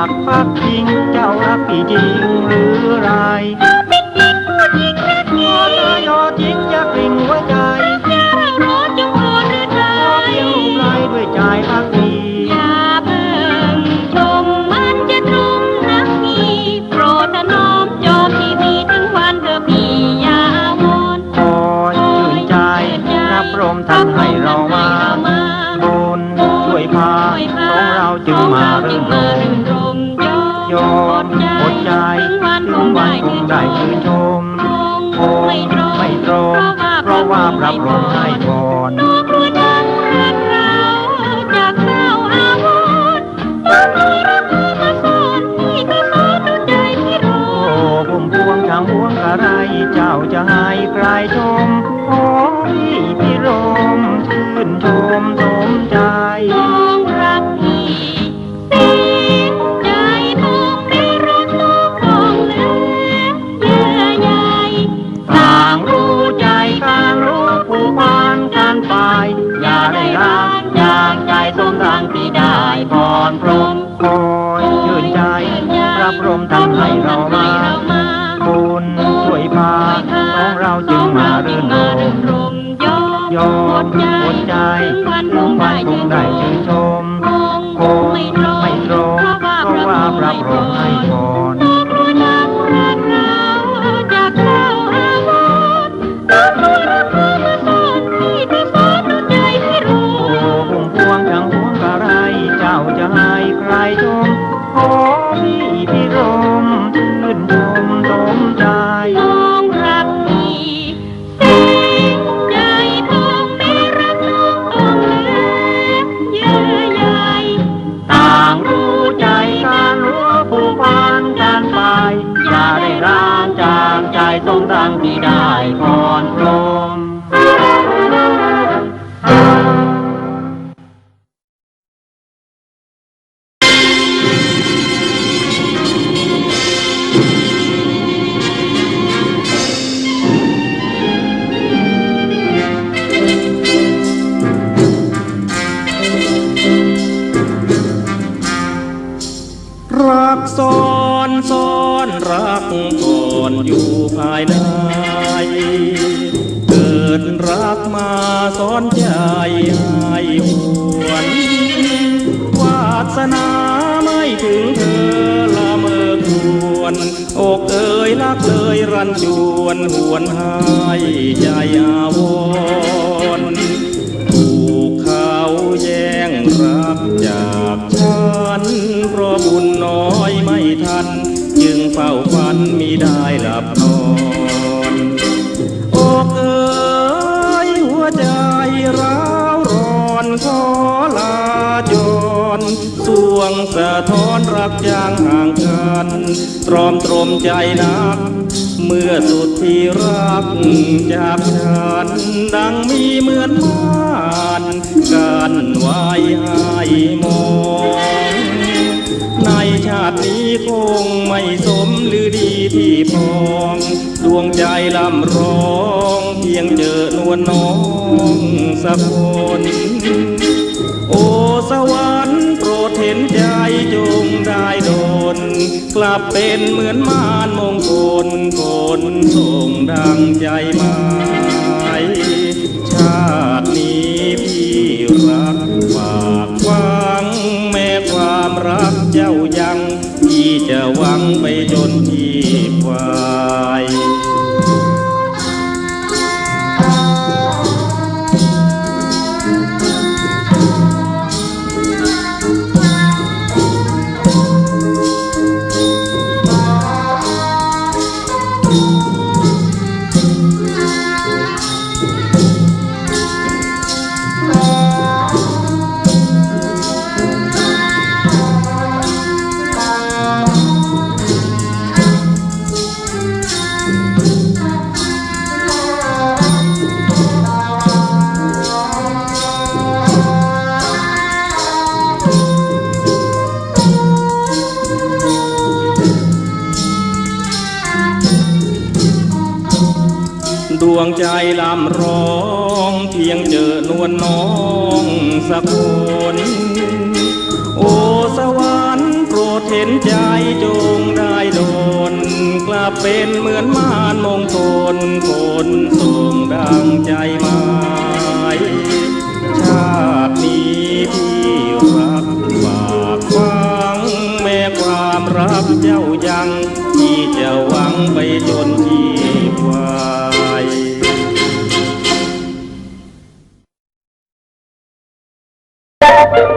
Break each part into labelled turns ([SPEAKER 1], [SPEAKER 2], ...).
[SPEAKER 1] า
[SPEAKER 2] กฟักยิ
[SPEAKER 1] งเจ้า
[SPEAKER 2] รั
[SPEAKER 1] กพี่จริงหรือไร pra pronta. เฝ้า
[SPEAKER 3] ฝันมีได้หลับนอนอกเอ้ยหัวใจร้าวร้อนขอลาจรสวงสะท้อนรักย่างห่างกันตรอมตรมใจนัก เมื่อสุดที่รักจากฉันดังมีเหมือนผ่านการไว้ให้มองาตินี้คงไม่สมหรือดีที่พอง ดวงใจลำร้อง เพียงเจอนวลน้องสักคนโอสวรรค์โปรดเห็นใจจงได้โดน กลับเป็นเหมือนมารมงคลคนส่งดังใจหมายชาตินี้พี่รักฝากฟังแม่ความรักเจ้ายัง จะหวังไปจนที่ว่า
[SPEAKER 4] ใจลำร้องเพียงเจอนวลน้องสักคนโอสวรรค์โปรดเห็นใจจงได้โดน กลับเป็นเหมือนม่านมงคลคนสูงดังใจหมายชาตินี้พี่รักฝากฟังแม่ความรักเจ้ายังที่จะหวังไปจน
[SPEAKER 1] Thank you.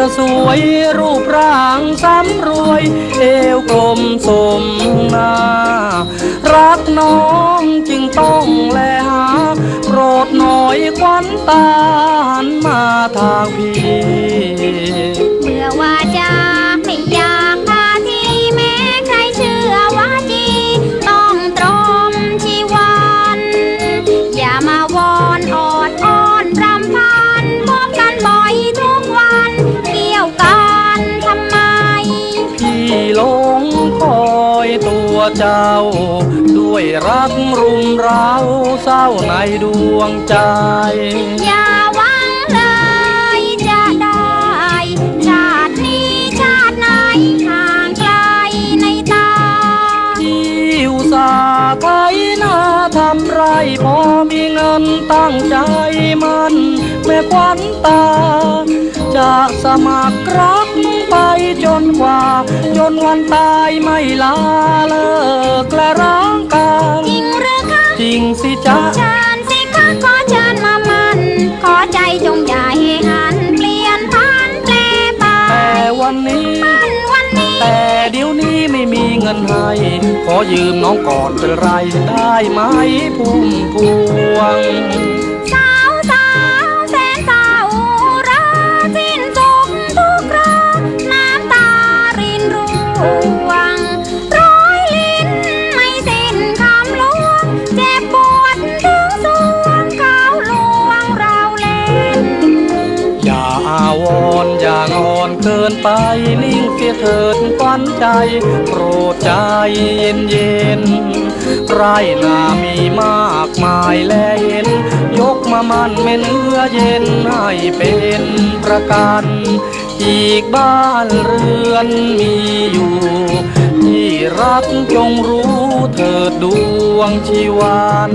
[SPEAKER 1] จะสวยรูปร่างซ้ำรวย เอวกล
[SPEAKER 4] มสมนารักน้องจึงต้องแลหาโปรดหน่อยควันตาหันมาทางพี่
[SPEAKER 1] รัก
[SPEAKER 4] รุมเร้าเศร้าในดวงใจ
[SPEAKER 1] อย่าหวังเลยจะได้ ชาตินี้ชาติไหนห่างไกลในตา
[SPEAKER 4] ที่อุตส่าห์ไถนาทำไรพอมีเงินตั้งใจมัน แม่ควันตา จะสมัครรับ ไปจนกว่า จนวันตายไม่ลาเลิกและร้างกัน
[SPEAKER 1] จริงหรือคะ
[SPEAKER 4] จริงสิจ๊ะ
[SPEAKER 1] เชิ
[SPEAKER 3] ญสิคะขอเชิญมามัน ขอใจจงใหญ่หันเป
[SPEAKER 2] ลี่ยนผ่านแปลไปแต่วันนี้ มันวันนี้ แต่เดี๋ยวนี้ไม่มีเงินให้ ขอยืมน้
[SPEAKER 3] องก่อนเป็นไรได้ไหมพุ่มพวง นิ่งเสียเถิดควันใจ โปรดใจเย็นเย็นไรนามีมากมายแลเห็น ยกมามันเม็นเนื้อเย็นให้เป็นประกัน อีกบ้านเรือนมีอยู่ ที่รักจงรู้เถิดดวงชีวัน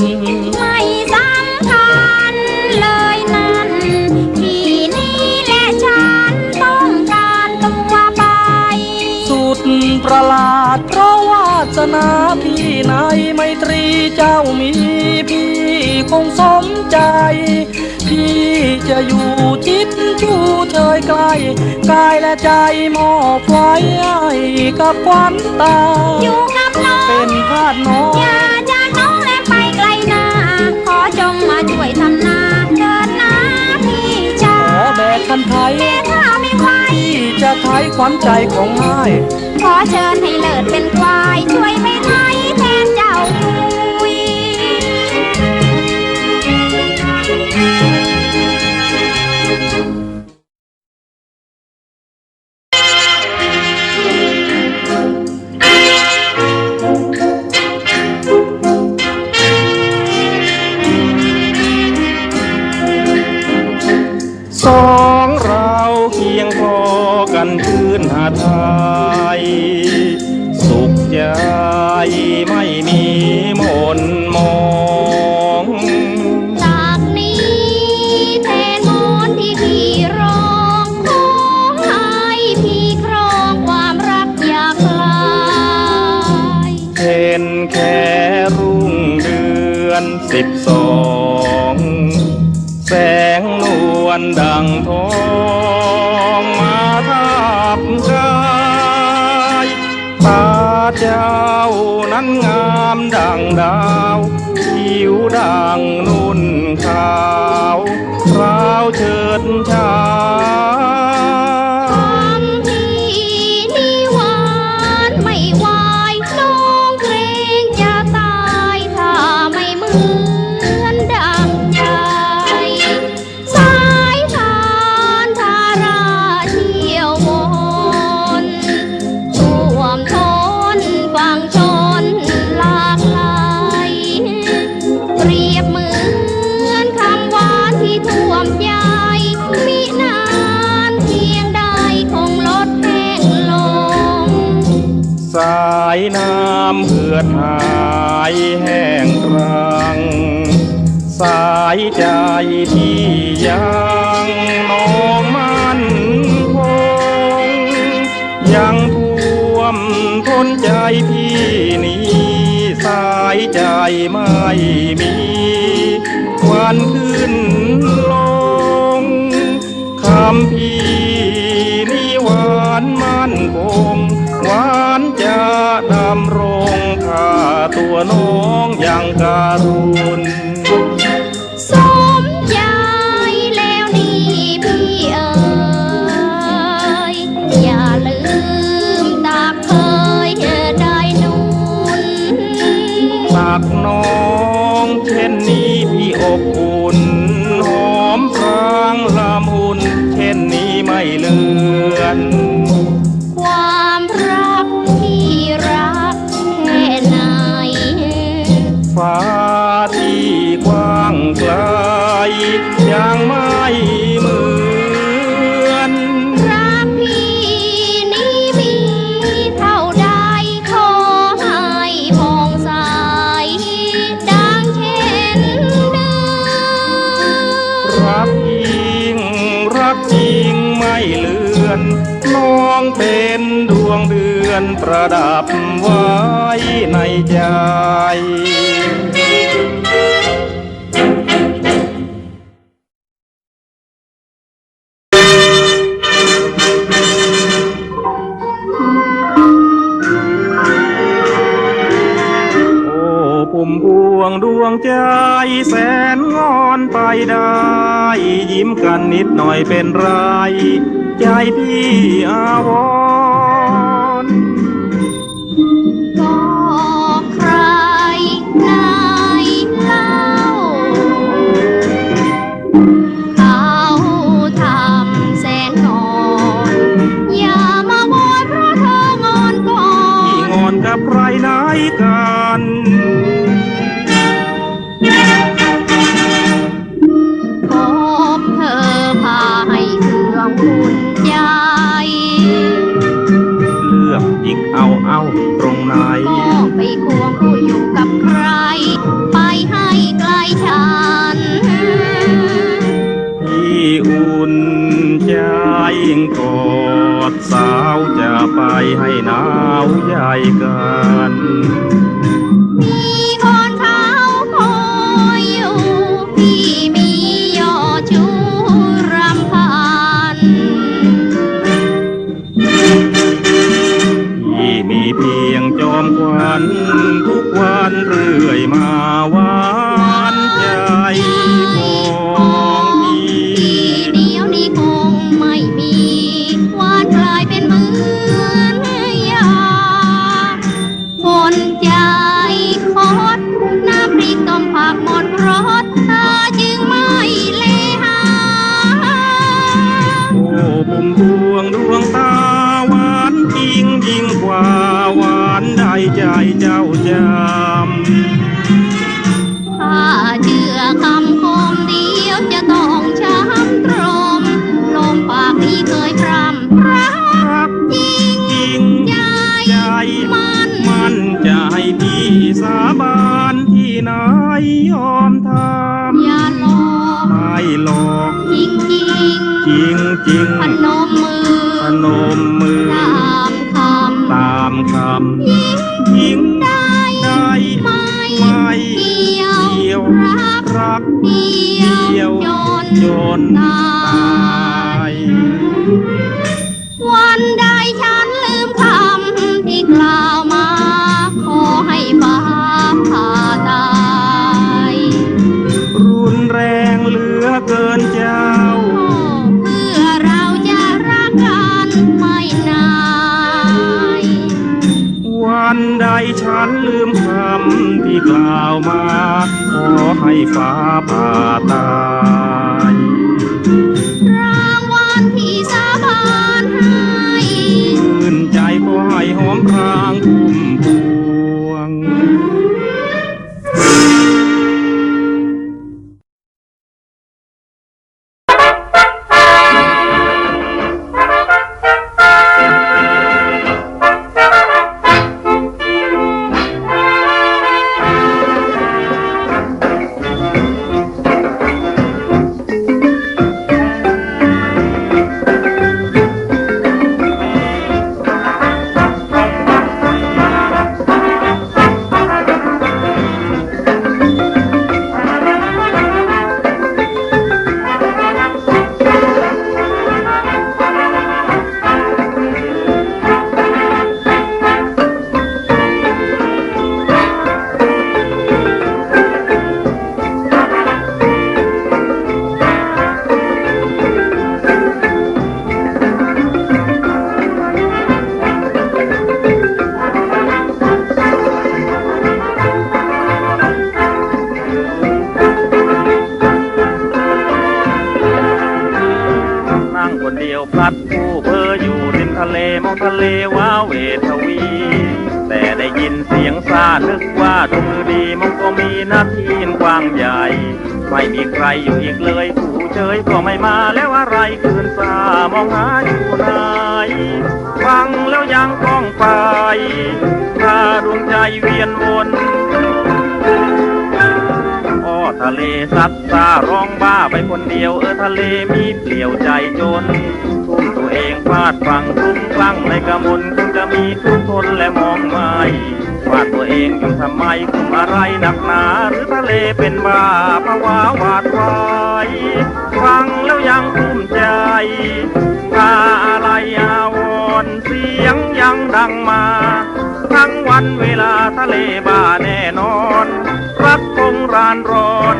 [SPEAKER 2] ป
[SPEAKER 3] ระหลาด เพราะวาสนาพี่ในไมตรีเจ้ามีพี่คงสมใจ พี่จะอยู่จิตชูเชยใกล้กายและใจมอบไว้ให้กับควันตา
[SPEAKER 2] อยู่กับน้อง
[SPEAKER 3] เป็นทาสน้อง
[SPEAKER 2] อย่าจากน้องและไปไกลนาขอจงมาช่วยทำนาเถิดนะพี่ชา
[SPEAKER 3] ขอแบกคันไทย พี่จะไทยขวัญใจของนาย
[SPEAKER 2] ขอเชิญให้เลิศเป็นควาย ช่วยไม่ไทยแทนเจ้า
[SPEAKER 3] ผิวดังนุ่นขาวราวเฉิด
[SPEAKER 2] ชา
[SPEAKER 3] สายใจที่ยังนองมันคงยังท่วมทนใจพี่นี้สายใจไม่มี วันขึ้นลงคำพี่นี่หวานมั่นคงหวานจะดำรงข้าตัวน้องอย่างการุณ
[SPEAKER 2] เลื
[SPEAKER 3] อน ดับไว้
[SPEAKER 2] ใน
[SPEAKER 3] ใจมพวงดวงใจแสนงอนไปได้ ยิ้มกันนิดหน่อยเป็นไร ใจพี่อาวร
[SPEAKER 2] ให้
[SPEAKER 3] หนา
[SPEAKER 2] วให
[SPEAKER 3] ญ่กัน จน
[SPEAKER 2] ตา
[SPEAKER 3] ตาย
[SPEAKER 2] ยวันใดฉันลืมคำที่กล่าวมา ขอให้ฟ้าผ่าตาย
[SPEAKER 3] รุนแรงเหลือเกินเจ้า
[SPEAKER 2] เพื่อเราจะรักกันไม่นาย
[SPEAKER 3] วันใดฉันลืมคำที่กล่าวมา ขอให้ฟ้าผ่าตาย พัดผู้เพออยู่ริมทะเลมองทะเลว้าเวทวี แต่ได้ยินเสียงซานึกว่าทุมือดีมันก็มีหน้าที่กว้างใหญ่ ไม่มีใครอยู่อีกเลยผู้เฉยก็ไม่มาแล้วอะไรคืนซามองหาอยู่ไหนฟังแล้วยังก้องไปพาดวงใจเวียนวนอ้อทะเลซัดซาร้องบ้าไปคนเดียวเออทะเลมีเปลี่ยวใจจน เองฟาดฟังทุ่มคลั่งในกระมนคงจะมีทุกทนและมองไม่ฟาดตัวเองอยู่ทำไมคุมอะไรหนักหนาหรือทะเลเป็นบ้าภาวะหวาดไว้ฟังแล้วยังภูมิใจถ้าอะไรอาวรเสียงยังดังมา ทั้งวันเวลาทะเลบ้าแน่นอน รักคงรานร้อน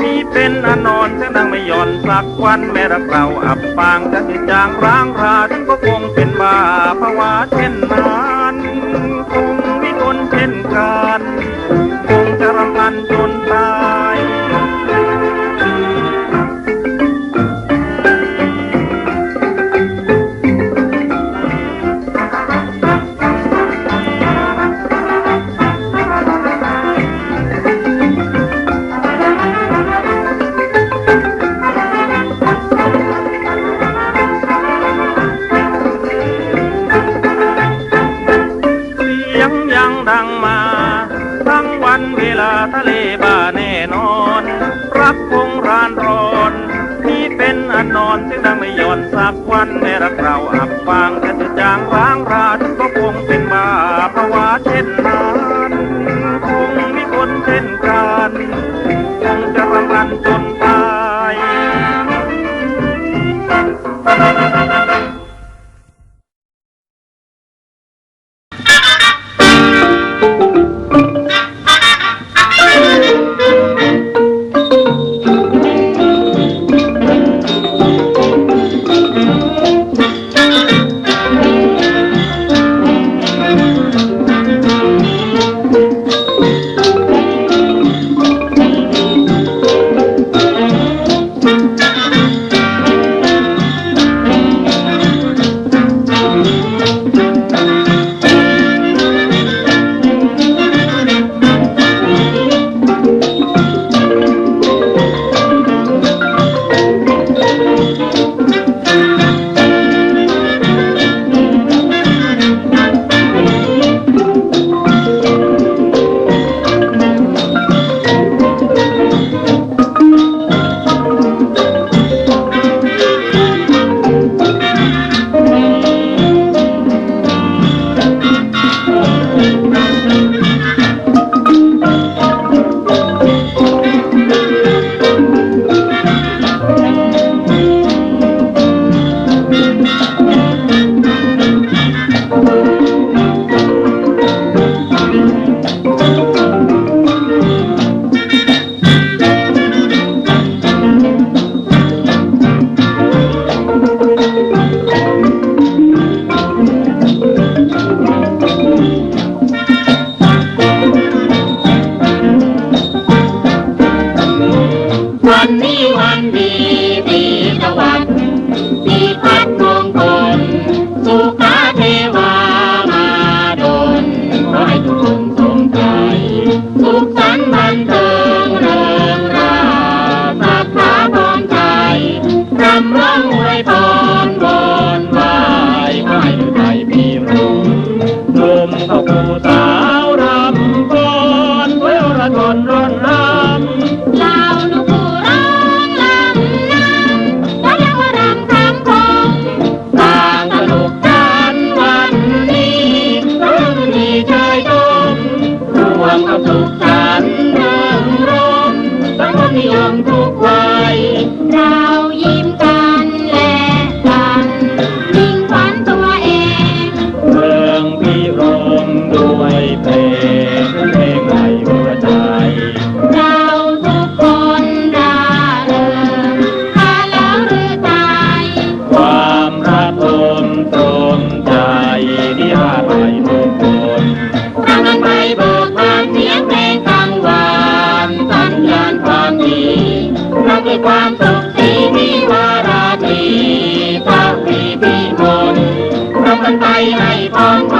[SPEAKER 3] มีเป็นอนอนแต่นางไม่ย่อนสักวันแม่รักเราอับปางจะติดจางร้างราถึงก็คงเป็นบ้าภาวะเช่นนั้นคงวิกลเช่นกัน คงจะรำพันจนตาย
[SPEAKER 2] ความสุขที่มี
[SPEAKER 3] วา
[SPEAKER 2] ราตรีตั้งมี
[SPEAKER 3] พี่มน
[SPEAKER 2] รบกันไปให้พร